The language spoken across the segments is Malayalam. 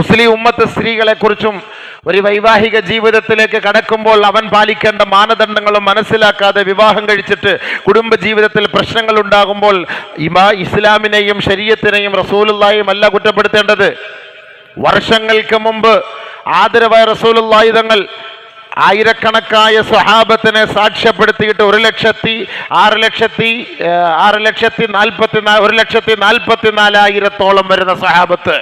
മുസ്ലിം ഉമ്മത്ത് സ്ത്രീകളെ കുറിച്ചും ഒരു വൈവാഹിക ജീവിതത്തിലേക്ക് കടക്കുമ്പോൾ അവൻ പാലിക്കേണ്ട മാനദണ്ഡങ്ങളും മനസ്സിലാക്കാതെ വിവാഹം കഴിച്ചിട്ട് കുടുംബ ജീവിതത്തിൽ പ്രശ്നങ്ങൾ ഉണ്ടാകുമ്പോൾ ഇമാ ഇസ്ലാമിനെയും ശരീരത്തിനെയും റസൂലുള്ളായും അല്ല കുറ്റപ്പെടുത്തേണ്ടത്. വർഷങ്ങൾക്ക് മുമ്പ് ആദരവായ റസൂലുള്ളാഹി തങ്ങൾ ആയിരക്കണക്കായ സ്വഹാബത്തിനെ സാക്ഷ്യപ്പെടുത്തിയിട്ട് ഒരു ലക്ഷത്തി ആറ് ലക്ഷത്തി ആറ് ലക്ഷത്തി നാൽപ്പത്തി ഒരു ലക്ഷത്തി നാൽപ്പത്തി നാലായിരത്തോളം വരുന്ന സ്വഹാബത്ത്.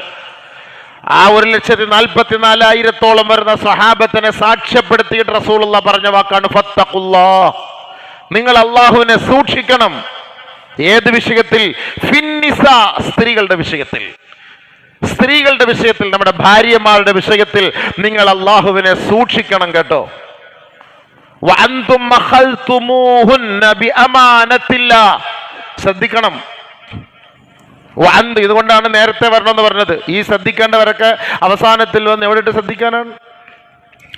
ആ ഒരു ലക്ഷത്തി നാൽപ്പത്തി നാലായിരത്തോളം വരുന്ന സഹാബത്തിനെ സാക്ഷ്യപ്പെടുത്തിയിട്ട് റസൂലുള്ള പറഞ്ഞ വാക്കാണ് നിങ്ങൾ അള്ളാഹുവിനെ സൂക്ഷിക്കണം. ഏത് വിഷയത്തിൽ? ഫിന്നിസ സ്ത്രീകളുടെ വിഷയത്തിൽ. സ്ത്രീകളുടെ വിഷയത്തിൽ നമ്മുടെ ഭാര്യമാരുടെ വിഷയത്തിൽ നിങ്ങൾ അള്ളാഹുവിനെ സൂക്ഷിക്കണം കേട്ടോ. ശ്രദ്ധിക്കണം. വഅന്ത് ഇതുകൊണ്ടാണ് നേരത്തെ വരണമെന്ന് പറഞ്ഞത്. ഈ ശ്രദ്ധിക്കേണ്ടവരൊക്കെ അവസാനത്തിൽ വന്ന് എവിടെയിട്ട് ശ്രദ്ധിക്കാനാണ്?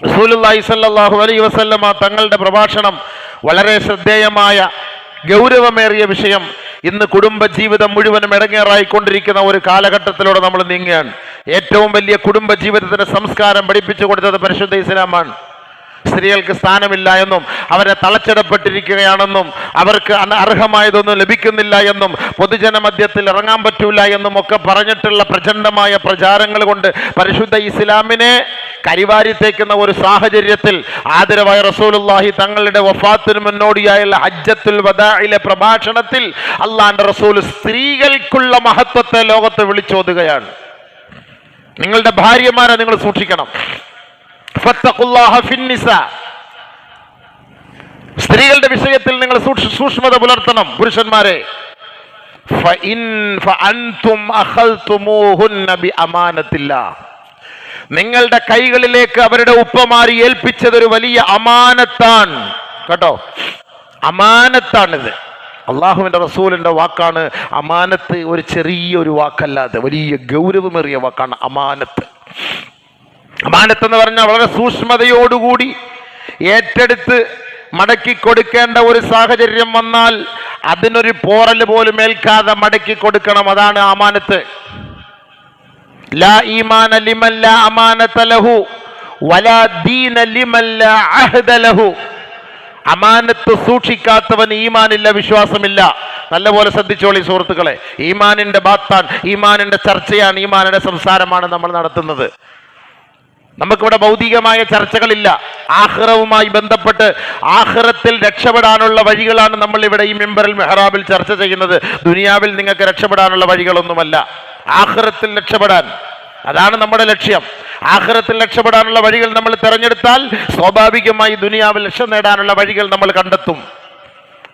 റസൂലുള്ളാഹി അലൈ അലൈഹി വസല്ലമ തങ്ങളുടെ പ്രഭാഷണം വളരെ ശ്രദ്ധേയമായ ഗൗരവമേറിയ വിഷയം. ഇന്ന് കുടുംബ ജീവിതം മുഴുവനും ഇടങ്ങേറായിക്കൊണ്ടിരിക്കുന്ന ഒരു കാലഘട്ടത്തിലൂടെ നമ്മൾ നീങ്ങുകയാണ്. ഏറ്റവും വലിയ കുടുംബ ജീവിതത്തിന്റെ സംസ്കാരം പഠിപ്പിച്ചു കൊടുത്തത് പരിശുദ്ധ ഇസ്ലാമാണ്. സ്ത്രീകൾക്ക് സ്ഥാനമില്ല എന്നും അവരെ തളച്ചിടപ്പെട്ടിരിക്കുകയാണെന്നും അവർക്ക് അർഹമായതൊന്നും ലഭിക്കുന്നില്ല എന്നും പൊതുജന മധ്യത്തിൽ ഇറങ്ങാൻ പറ്റൂല എന്നും ഒക്കെ പറഞ്ഞിട്ടുള്ള പ്രചണ്ഡമായ പ്രചാരങ്ങൾ കൊണ്ട് പരിശുദ്ധ ഇസ്ലാമിനെ കരിവാരി തേക്കുന്ന ഒരു സാഹചര്യത്തിൽ ആദരവായ റസൂലുള്ളാഹി തങ്ങളുടെ വഫാത്തിന് മുന്നോടിയായുള്ള ഹജ്ജത്തുൽ വദാഇലെ പ്രഭാഷണത്തിൽ അള്ളാന്റെ റസൂൽ സ്ത്രീകൾക്കുള്ള മഹത്വത്തെ ലോകത്ത് വിളിച്ചോതുകയാണ് നിങ്ങളുടെ ഭാര്യമാരെ നിങ്ങൾ സൂക്ഷിക്കണം. സ്ത്രീകളുടെ വിഷയത്തിൽ നിങ്ങൾ സൂക്ഷ്മത പുലർത്തണം പുരുഷന്മാരെ. നിങ്ങളുടെ കൈകളിലേക്ക് അവരുടെ ഉപ്പമാരി ഏൽപ്പിച്ചത് ഒരു വലിയ അമാനത്താൻ കേട്ടോ? അമാനത്താണിത്. അള്ളാഹുവിന്റെ റസൂലിന്റെ വാക്കാണ് അമാനത്ത് ഒരു ചെറിയൊരു വാക്കല്ലാതെ വലിയ ഗൗരവമേറിയ വാക്കാണ് അമാനത്ത്. അമാനത്ത് എന്ന് പറഞ്ഞാൽ വളരെ സൂക്ഷ്മതയോടുകൂടി ഏറ്റെടുത്ത് മടക്കി കൊടുക്കേണ്ട ഒരു സാഹചര്യം വന്നാൽ അതിനൊരു പോറൽ പോലും ഏൽക്കാതെ മടക്കി കൊടുക്കണം. അതാണ് അമാനത്ത്. ലാ ഈമാന ലിമല്ല ലഹു വലാ ദീന ലിമല്ല ലഹു. അമാനത്ത് സൂക്ഷിക്കാത്തവൻ ഈമാനില്ല വിശ്വാസമില്ല. നല്ലപോലെ ശ്രദ്ധിച്ചോളി സുഹൃത്തുക്കളെ. ഈമാനിന്റെ ബാത്താൻ ഈമാനിന്റെ ചർച്ചയാണ് ഈമാനിന്റെ സംസാരമാണ് നമ്മൾ നടത്തുന്നത്. നമുക്കിവിടെ ഭൗതികമായ ചർച്ചകളില്ല. ആഹ്റവുമായി ബന്ധപ്പെട്ട് ആഹ്റത്തിൽ രക്ഷപ്പെടാനുള്ള വഴികളാണ് നമ്മൾ ഇവിടെ ഈ മെമ്പറിൽ മെഹ്റാബിൽ ചർച്ച ചെയ്യുന്നത്. ദുനിയാവിൽ നിങ്ങൾക്ക് രക്ഷപ്പെടാനുള്ള വഴികളൊന്നുമല്ല. ആഹ്റത്തിൽ രക്ഷപ്പെടാൻ. അതാണ് നമ്മുടെ ലക്ഷ്യം. ആഹ്റത്തിൽ രക്ഷപ്പെടാനുള്ള വഴികൾ നമ്മൾ തിരഞ്ഞെടുത്താൽ സ്വാഭാവികമായി ദുനിയാവിൽ ലക്ഷ്യം നേടാനുള്ള വഴികൾ നമ്മൾ കണ്ടെത്തും.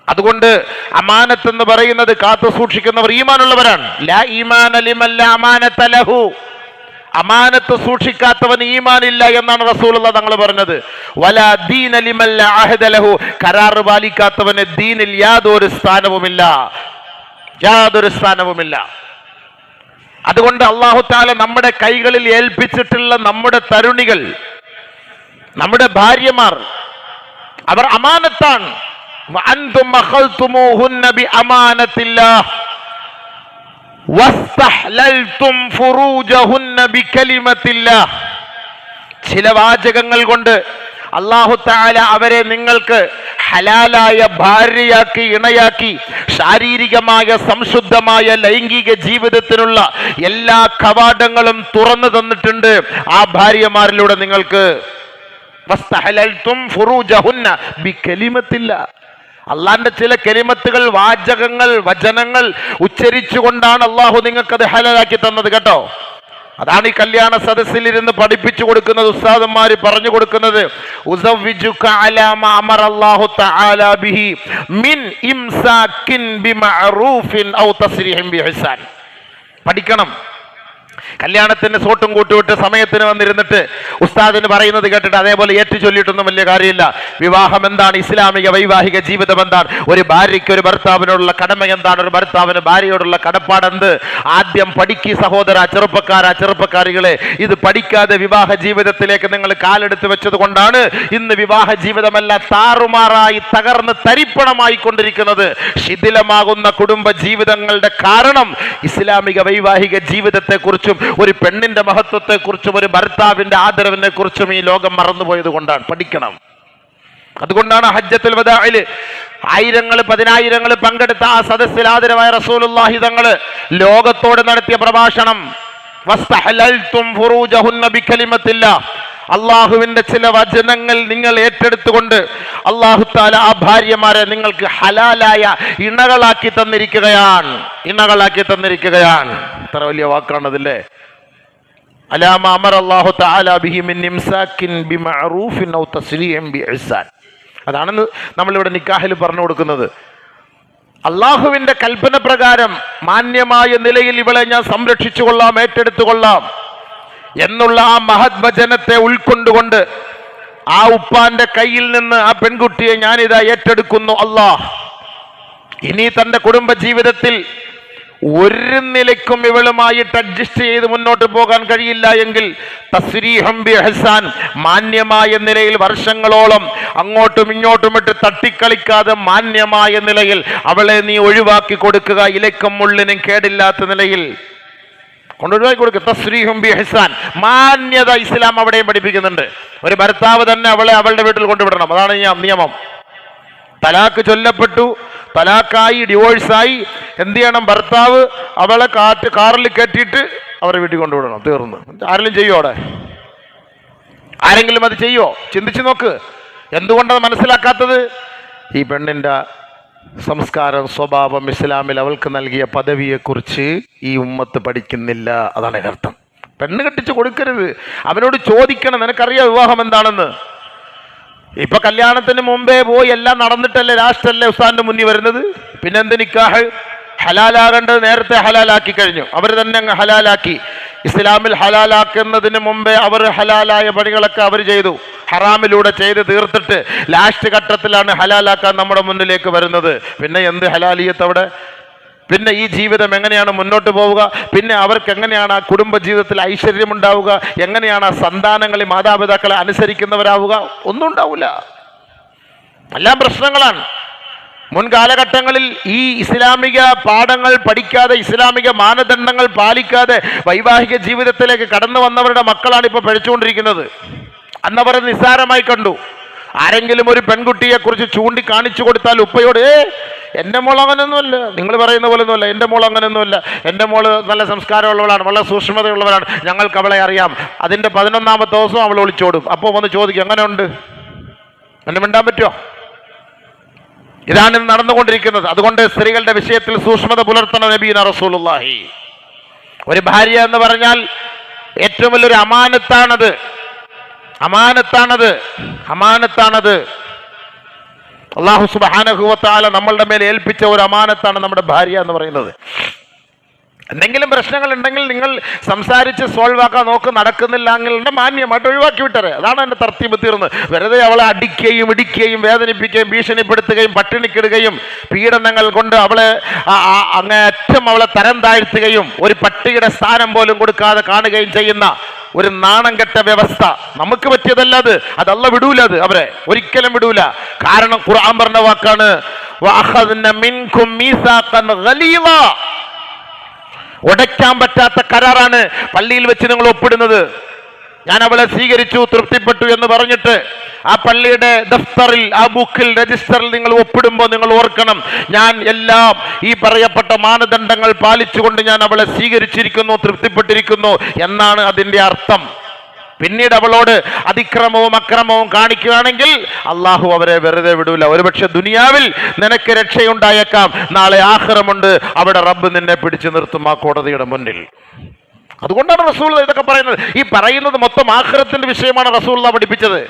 അതുകൊണ്ട് അമാനത്ത് എന്ന് പറയുന്നത് കാത്തു സൂക്ഷിക്കുന്നവർ ഈമാനുള്ളവരാണ്. ലാ ഈമാന ലിമൻ ലാ അമാനത ലഹു. അമാനത്ത് സൂക്ഷിക്കാത്തവൻ ഈമാനില്ല എന്നാണ് റസൂലുള്ള തങ്ങൾ പറഞ്ഞത്. വല പാലിക്കാത്തവന് ദീനിൽ യാതൊരു സ്ഥാനവുമില്ല. യാതൊരു സ്ഥാനവുമില്ല. അതുകൊണ്ട് അള്ളാഹു താല നമ്മുടെ കൈകളിൽ ഏൽപ്പിച്ചിട്ടുള്ള നമ്മുടെ തരുണികൾ നമ്മുടെ ഭാര്യമാർ അവർ അമാനത്താണ്. വഅൻതും ചില വാചകങ്ങൾ കൊണ്ട് അള്ളാഹു താല അവരെ നിങ്ങൾക്ക് ഹലാലായ ഭാര്യയാക്കി ഇണയാക്കി ശാരീരികമായ സംശുദ്ധമായ ലൈംഗിക ജീവിതത്തിനുള്ള എല്ലാ കവാടങ്ങളും തുറന്നു തന്നിട്ടുണ്ട്. ആ ഭാര്യമാരിലൂടെ നിങ്ങൾക്ക് അള്ളാന്റെ ചില കെലിമത്തുകൾ വാചകങ്ങൾ വചനങ്ങൾ ഉച്ചരിച്ചു ഉച്ചരിച്ചുകൊണ്ടാണ് അള്ളാഹു അത് ഹലാലാക്കി തന്നത് കേട്ടോ. അതാണ് ഈ കല്യാണ സദസ്സിൽ ഇരുന്ന് പഠിപ്പിച്ചു കൊടുക്കുന്നത് ഉസ്താദന്മാര് പറഞ്ഞു കൊടുക്കുന്നത്. പഠിക്കണം. കല്യാണത്തിന് സോട്ടും കൂട്ടുവിട്ട് സമയത്തിന് വന്നിരുന്നിട്ട് ഉസ്താദിന് പറയുന്നത് കേട്ടിട്ട് അതേപോലെ ഏറ്റു ചൊല്ലിയിട്ടൊന്നും വലിയ കാര്യമില്ല. വിവാഹം എന്താണ്? ഇസ്ലാമിക വൈവാഹിക ജീവിതം എന്താണ്? ഒരു ഭാര്യയ്ക്ക് ഒരു ഭർത്താവിനോടുള്ള കടമ എന്താണ്? ഒരു ഭർത്താവിന് ഭാര്യയോടുള്ള കടപ്പാടെന്ത്? ആദ്യം പഠിക്കി സഹോദര ചെറുപ്പക്കാരാ ചെറുപ്പക്കാരികളെ. ഇത് പഠിക്കാതെ വിവാഹ ജീവിതത്തിലേക്ക് നിങ്ങൾ കാലെടുത്ത് വെച്ചത് കൊണ്ടാണ് ഇന്ന് വിവാഹ ജീവിതമല്ല താറുമാറായി തകർന്ന് തരിപ്പണമായി കൊണ്ടിരിക്കുന്നത് ശിഥിലമാകുന്ന കുടുംബ ജീവിതങ്ങളുടെ കാരണം ഇസ്ലാമിക വൈവാഹിക ജീവിതത്തെക്കുറിച്ചും ഒരു പെണ്ണിന്റെ മഹത്വത്തെക്കുറിച്ചും ഒരു ഭർത്താവിന്റെ ആദരവിനെ കുറിച്ചും ഈ ലോകം മറന്നുപോയത് കൊണ്ടാണ്. പഠിക്കണം. അതുകൊണ്ടാണ് ഹജ്ജത്തുൽ വദാഇൽ ആയിരങ്ങൾ പതിനായിരങ്ങൾ പങ്കെടുത്ത ആ സദസ്സിൽ ആദരവായ റസൂലുള്ളാഹി തങ്ങൾ ലോകത്തോട് നടത്തിയ പ്രഭാഷണം. അള്ളാഹുവിന്റെ ചില വചനങ്ങൾ നിങ്ങൾ ഏറ്റെടുത്തുകൊണ്ട് അള്ളാഹു താല ആ ഭാര്യമാരെ നിങ്ങൾക്ക് ഹലാലായ ഇണകളാക്കി തന്നിരിക്കുകയാണ്. ഇണകളാക്കി തന്നിരിക്കുകയാണ്. ഇത്ര വലിയ വാക്കാണതില്ലേ? അലാമ അമർ ഔ തസ്രീഇൻ ബിഇഹ്സാൻ. അതാണ് നമ്മളിവിടെ നിക്കാഹിൽ പറഞ്ഞു കൊടുക്കുന്നത്. അള്ളാഹുവിന്റെ കൽപ്പന പ്രകാരം മാന്യമായ നിലയിൽ ഇവളെ ഞാൻ സംരക്ഷിച്ചു കൊള്ളാം ഏറ്റെടുത്തു കൊള്ളാം എന്നുള്ള ആ മഹത് വചനത്തെ ഉൾക്കൊണ്ടുകൊണ്ട് ആ ഉപ്പാന്റെ കയ്യിൽ നിന്ന് ആ പെൺകുട്ടിയെ ഞാനിതാ ഏറ്റെടുക്കുന്നു അള്ളാഹ് ഇനി തന്റെ കുടുംബ ജീവിതത്തിൽ ഒരു നിലയ്ക്കും ഇവളുമായിട്ട് അഡ്ജസ്റ്റ് ചെയ്ത് മുന്നോട്ട് പോകാൻ കഴിയില്ല എങ്കിൽ തസ്രീഹം ഹസാൻ മാന്യമായ നിലയിൽ വർഷങ്ങളോളം അങ്ങോട്ടും ഇങ്ങോട്ടും ഇട്ട് തട്ടിക്കളിക്കാതെ മാന്യമായ നിലയിൽ അവളെ നീ ഒഴിവാക്കി കൊടുക്കുക ഇലക്കും മുള്ളിനും കേടില്ലാത്ത നിലയിൽ കൊണ്ടൊഴിവാക്കി കൊടുക്കുക തസ്രീഹും ബി ഹസാൻ മാന്യത ഇസ്ലാം അവിടെയും പഠിപ്പിക്കുന്നുണ്ട്. ഒരു ഭർത്താവ് തന്നെ അവളെ അവളുടെ വീട്ടിൽ കൊണ്ടുവിടണം. അതാണ് നിയമം. തലാക്ക് ചൊല്ലപ്പെട്ടു. തലാക്കായി ഡിവോഴ്സായി. എന്ത് ചെയ്യണം? ഭർത്താവ് അവളെ കാറ്റ് കാറിൽ കെട്ടിയിട്ട് അവരെ വീട്ടിൽ കൊണ്ടുവിടണം. തീർന്നു. ആരെങ്കിലും ചെയ്യോ അവിടെ? ആരെങ്കിലും അത് ചെയ്യോ? ചിന്തിച്ചു നോക്ക്. എന്തുകൊണ്ടത് മനസ്സിലാക്കാത്തത്? ഈ പെണ്ണിന്റെ സംസ്കാരം സ്വഭാവം ഇസ്ലാമിൽ അവൾക്ക് നൽകിയ പദവിയെക്കുറിച്ച് ഈ ഉമ്മത്ത് പഠിക്കുന്നില്ല. അതാണ് അർത്ഥം പെണ്ണ് കെട്ടിച്ച് കൊടുക്കരുത്. അവനോട് ചോദിക്കണം നിനക്കറിയാം വിവാഹം എന്താണെന്ന്? ഇപ്പൊ കല്യാണത്തിന് മുമ്പേ പോയി എല്ലാം നടന്നിട്ടല്ലേ രാഷ്ട്രല്ലേ ഉസ്താന്റെ മുന്നിൽ വരുന്നത്? പിന്നെ എന്ത് നിക്കാഹ്? ഹലാലാകേണ്ടത് നേരത്തെ ഹലാലാക്കി കഴിഞ്ഞു. അവർ തന്നെ അങ്ങ് ഹലാലാക്കി. ഇസ്ലാമിൽ ഹലാലാക്കുന്നതിന് മുമ്പേ അവർ ഹലാലായ പണികളൊക്കെ അവർ ചെയ്തു. ഹറാമിലൂടെ ചെയ്ത് തീർത്തിട്ട് ലാസ്റ്റ് ഘട്ടത്തിലാണ് ഹലാലാക്കാൻ നമ്മുടെ മുന്നിലേക്ക് വരുന്നത്. പിന്നെ എന്ത് ഹലാലിയത്ത് അവിടെ? പിന്നെ ഈ ജീവിതം എങ്ങനെയാണ് മുന്നോട്ട് പോവുക? പിന്നെ അവർക്ക് എങ്ങനെയാണ് ആ ഐശ്വര്യം ഉണ്ടാവുക? എങ്ങനെയാണ് ആ സന്താനങ്ങളെ മാതാപിതാക്കളെ അനുസരിക്കുന്നവരാവുക? ഒന്നും ഉണ്ടാവില്ല എല്ലാം പ്രശ്നങ്ങളാണ്. മുൻകാലഘട്ടങ്ങളിൽ ഈ ഇസ്ലാമിക പാഠങ്ങൾ പഠിക്കാതെ ഇസ്ലാമിക മാനദണ്ഡങ്ങൾ പാലിക്കാതെ വൈവാഹിക ജീവിതത്തിലേക്ക് കടന്നു വന്നവരുടെ മക്കളാണ് ഇപ്പോൾ പഴിച്ചുകൊണ്ടിരിക്കുന്നത് അന്നവർ നിസ്സാരമായി കണ്ടു. ആരെങ്കിലും ഒരു പെൺകുട്ടിയെ കുറിച്ച് ചൂണ്ടിക്കാണിച്ചു കൊടുത്താൽ ഉപ്പയോട് ഏ എന്റെ മോൾ അങ്ങനെയൊന്നുമല്ല നിങ്ങൾ പറയുന്ന പോലെ ഒന്നുമല്ല എന്റെ മോൾ അങ്ങനെയൊന്നുമല്ല എന്റെ മോൾ നല്ല സംസ്കാരമുള്ളവളാണ്. വളരെ സൂക്ഷ്മതയുള്ളവരാണ്. ഞങ്ങൾക്ക് അവളെ അറിയാം. അതിന്റെ പതിനൊന്നാമത്തെ ദിവസം അവൾ ഒളിച്ചോടും അപ്പോൾ വന്ന് ചോദിക്കും എങ്ങനെയുണ്ട്? എന്നെ മിണ്ടാൻ പറ്റുമോ? ഇതാണ് നടന്നുകൊണ്ടിരിക്കുന്നത്. അതുകൊണ്ട് സ്ത്രീകളുടെ വിഷയത്തിൽ സൂക്ഷ്മത പുലർത്തണം നബീന റസൂലുള്ളാഹി. ഒരു ഭാര്യ എന്ന് പറഞ്ഞാൽ ഏറ്റവും വലിയൊരു അമാനത്താണത്. അമാനത്താണത് അമാനത്താണത്. അള്ളാഹു സുബാനഹുവത്താല നമ്മളുടെ മേൽ ഏൽപ്പിച്ച ഒരു അമാനത്താണ് നമ്മുടെ ഭാര്യ എന്ന് പറയുന്നത്. എന്തെങ്കിലും പ്രശ്നങ്ങൾ ഉണ്ടെങ്കിൽ നിങ്ങൾ സംസാരിച്ച് സോൾവ് ആക്കാൻ നോക്ക് നടക്കുന്നില്ല എങ്കിൽ മാന്യമായിട്ട് ഒഴിവാക്കി വിട്ടരെ. അതാണ് എന്റെ തർത്തി തീർന്ന്. വെറുതെ അവളെ അടിക്കുകയും ഇടിക്കുകയും വേദനിപ്പിക്കുകയും ഭീഷണിപ്പെടുത്തുകയും പട്ടിണിക്കിടുകയും പീഡനങ്ങൾ കൊണ്ട് അവളെ അങ്ങേറ്റം അവളെ തരം താഴ്ത്തുകയും ഒരു പട്ടിയുടെ സ്ഥാനം പോലും കൊടുക്കാതെ കാണുകയും ചെയ്യുന്ന ഒരു നാണം കെട്ട വ്യവസ്ഥ. നമുക്ക് പറ്റിയതല്ല അത്. അതല്ല വിടൂല അത് അവരെ. ഒരിക്കലും വിടൂല. കാരണം ഖുർആൻ പറഞ്ഞ വാക്കാണ്. ഉടയ്ക്കാൻ പറ്റാത്ത കരാറാണ് പള്ളിയിൽ വെച്ച് നിങ്ങൾ ഒപ്പിടുന്നത്. ഞാൻ അവളെ സ്വീകരിച്ചു തൃപ്തിപ്പെട്ടു എന്ന് പറഞ്ഞിട്ട് ആ പള്ളിയുടെ ദഫ്തറിൽ ആ ബുക്കിൽ രജിസ്റ്ററിൽ നിങ്ങൾ ഒപ്പിടുമ്പോൾ നിങ്ങൾ ഓർക്കണം ഞാൻ എല്ലാം ഈ പറയപ്പെട്ട മാനദണ്ഡങ്ങൾ പാലിച്ചുകൊണ്ട് ഞാൻ അവളെ സ്വീകരിച്ചിരിക്കുന്നു തൃപ്തിപ്പെട്ടിരിക്കുന്നു എന്നാണ് അതിന്റെ അർത്ഥം. പിന്നീട് അവളോട് അതിക്രമവും അക്രമവും കാണിക്കുകയാണെങ്കിൽ അള്ളാഹു അവരെ വെറുതെ വിടൂല. ഒരുപക്ഷെ ദുനിയാവിൽ നിനക്ക് രക്ഷയുണ്ടായേക്കാം. നാളെ ആഹ്റമുണ്ട്. അവിടെ റബ്ബ് നിന്നെ പിടിച്ചു നിർത്തും ആ കോടതിയുടെ മുന്നിൽ. അതുകൊണ്ടാണ് റസൂൾ ഇതൊക്കെ പറയുന്നത്. ഈ പറയുന്നത് മൊത്തം ആഹ്റത്തിന്റെ വിഷയമാണ് റസൂൾ പഠിപ്പിച്ചത്.